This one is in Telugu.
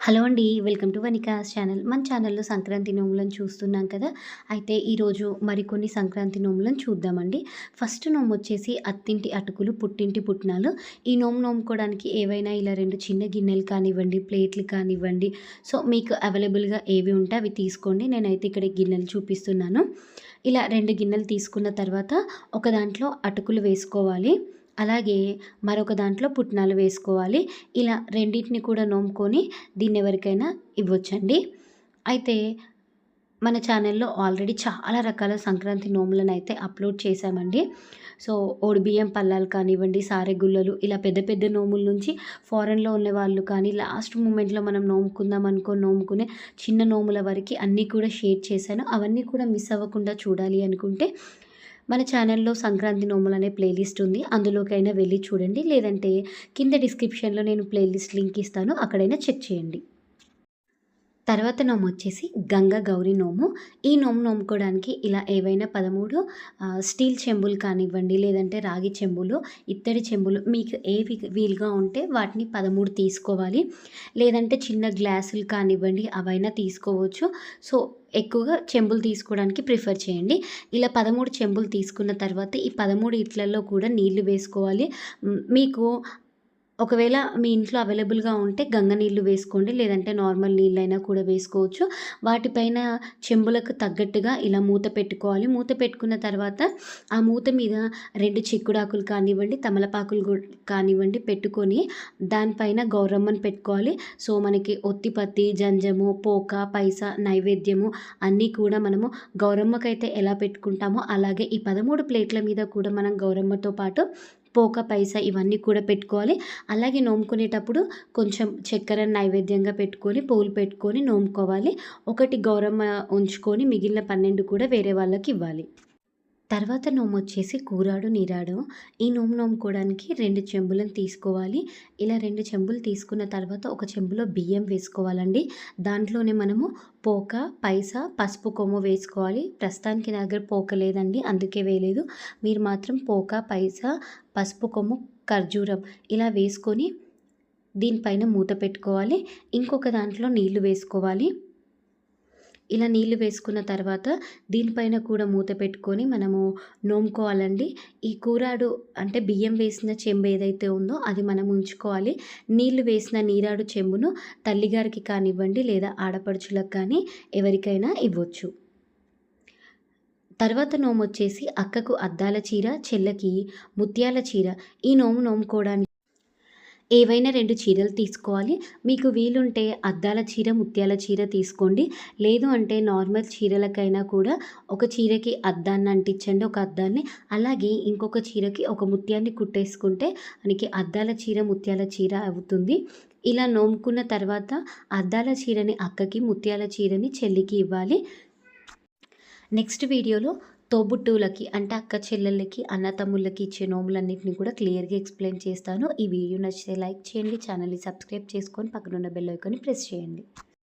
హలో అండి వెల్కమ్ టు వనికాస్ ఛానల్. మన ఛానల్లో సంక్రాంతి నోములను చూస్తున్నాం కదా? అయితే ఈరోజు మరికొన్ని సంక్రాంతి నోములను చూద్దామండి. ఫస్ట్ నోము వచ్చేసి అత్తింటి అటుకులు పుట్టింటి పుట్టినాలు ఈ నోము నోముకోవడానికి ఏవైనా ఇలా రెండు చిన్న గిన్నెలు కానివ్వండి ప్లేట్లు కానివ్వండి సో మీకు అవైలబుల్గా ఏవి ఉంటే అవి తీసుకోండి. నేనైతే ఇక్కడ గిన్నెలు చూపిస్తున్నాను. ఇలా రెండు గిన్నెలు తీసుకున్న తర్వాత ఒక దాంట్లో అటుకులు వేసుకోవాలి. అలాగే మరొక దాంట్లో పుట్నాలు వేసుకోవాలి. ఇలా రెండింటిని కూడా నోముకొని దీన్ని ఎవరికైనా ఇవ్వచ్చండి. అయితే మన ఛానల్లో ఆల్రెడీ చాలా రకాల సంక్రాంతి నోములను అయితే అప్లోడ్ చేశామండి. సో బియ్యం పల్లాలు కానివ్వండి సారెగుల్లలు ఇలా పెద్ద పెద్ద నోముల నుంచి ఫారెన్లో ఉన్న వాళ్ళు కానీ లాస్ట్ మూమెంట్లో మనం నోముకుందాం అనుకో నోముకునే చిన్న నోముల వరకు అన్నీ కూడా షేర్ చేశాను. అవన్నీ కూడా మిస్ అవ్వకుండా చూడాలి అనుకుంటే మన ఛానల్లో సంక్రాంతి నోములు అనే ప్లేలిస్ట్ ఉంది. అందులోకైనా వెళ్ళి చూడండి. లేదంటే కింద డిస్క్రిప్షన్లో నేను ప్లేలిస్ట్ లింక్ ఇస్తాను. అక్కడైనా చెక్ చేయండి. తర్వాత నోము వచ్చేసి గంగ గౌరీ నోము. ఈ నోము నోముకోవడానికి ఇలా ఏవైనా పదమూడు స్టీల్ చెంబులు కానివ్వండి లేదంటే రాగి చెంబులు ఇత్తడి చెంబులు మీకు ఏవి వీలుగా ఉంటే వాటిని పదమూడు తీసుకోవాలి. లేదంటే చిన్న గ్లాసులు కానివ్వండి అవైనా తీసుకోవచ్చు. సో ఎక్కువగా చెంబులు తీసుకోవడానికి ప్రిఫర్ చేయండి. ఇలా పదమూడు చెంబులు తీసుకున్న తర్వాత ఈ పదమూడు ఇట్లలో కూడా నీళ్ళు వేసుకోవాలి. మీకు ఒకవేళ మీ ఇంట్లో అవైలబుల్గా ఉంటే గంగ నీళ్ళు వేసుకోండి లేదంటే నార్మల్ నీళ్ళైనా కూడా వేసుకోవచ్చు. వాటిపైన చెంబులకు తగ్గట్టుగా ఇలా మూత పెట్టుకోవాలి. మూత పెట్టుకున్న తర్వాత ఆ మూత మీద రెండు చిక్కుడాకులు కానివ్వండి తమలపాకులు కానివ్వండి పెట్టుకొని దానిపైన గౌరమ్మని పెట్టుకోవాలి. సో మనకి ఒత్తిపత్తి జంజము పోక పైస నైవేద్యము అన్నీ కూడా మనము గౌరమ్మకైతే ఎలా పెట్టుకుంటామో అలాగే ఈ పదమూడు ప్లేట్ల మీద కూడా మనం గౌరమ్మతో పాటు పోక పైస ఇవన్నీ కూడా పెట్టుకోవాలి. అలాగే నోముకునేటప్పుడు కొంచెం చక్కెర నైవేద్యంగా పెట్టుకొని పూలు పెట్టుకొని నోముకోవాలి. ఒకటి గౌరమ్మ ఉంచుకొని మిగిలిన పన్నెండు కూడా వేరే వాళ్ళకి ఇవ్వాలి. తర్వాత నోము వచ్చేసి కూరాడు నీరాడు. ఈ నోము నోముకోవడానికి రెండు చెంబులను తీసుకోవాలి. ఇలా రెండు చెంబులు తీసుకున్న తర్వాత ఒక చెంబులో బియ్యం వేసుకోవాలండి. దాంట్లోనే మనము పోక పైస పసుపు కొమ్ము వేసుకోవాలి. ప్రస్తుతానికి నా దగ్గర పోక లేదండి అందుకే వేయలేదు. మీరు మాత్రం పోక పైస పసుపు కొమ్ము ఖర్జూరం ఇలా వేసుకొని దీనిపైన మూత పెట్టుకోవాలి. ఇంకొక దాంట్లో నీళ్ళు వేసుకోవాలి. ఇలా నీళ్ళు వేసుకున్న తర్వాత దీనిపైన కూడా మూత పెట్టుకొని మనము నోముకోవాలండి. ఈ కూరాడు అంటే బియ్యం వేసిన చెంబు ఏదైతే ఉందో అది మనం ఉంచుకోవాలి. నీళ్ళు వేసిన నీరాడు చెంబును తల్లిగారికి కానివ్వండి లేదా ఆడపడుచులకు కానీ ఎవరికైనా ఇవ్వచ్చు. తర్వాత నోము వచ్చేసి అక్కకు అద్దాల చీర చెల్లకి ముత్యాల చీర. ఈ నోము నోముకోవడానికి ఏవైనా రెండు చీరలు తీసుకోవాలి. మీకు వీలుంటే అద్దాల చీర ముత్యాల చీర తీసుకోండి. లేదు అంటే నార్మల్ చీరలకైనా కూడా ఒక చీరకి అద్దాన్ని అంటించండి ఒక అద్దాన్ని. అలాగే ఇంకొక చీరకి ఒక ముత్యాన్ని కుట్టేసుకుంటే మనకి అద్దాల చీర ముత్యాల చీర అవుతుంది. ఇలా నోముకున్న తర్వాత అద్దాల చీరని అక్కకి ముత్యాల చీరని చెల్లికి ఇవ్వాలి. నెక్స్ట్ వీడియోలో తోబుట్టువులకి అంటే అక్క చెల్లెళ్ళకి అన్నతమ్ముళ్ళకి ఇచ్చే నోములన్నింటినీ కూడా క్లియర్గా ఎక్స్ప్లెయిన్ చేస్తాను. ఈ వీడియో నచ్చితే లైక్ చేయండి ఛానల్ని సబ్స్క్రైబ్ చేసుకొని పక్కనున్న బెల్ ఐకాన్ని ప్రెస్ చేయండి.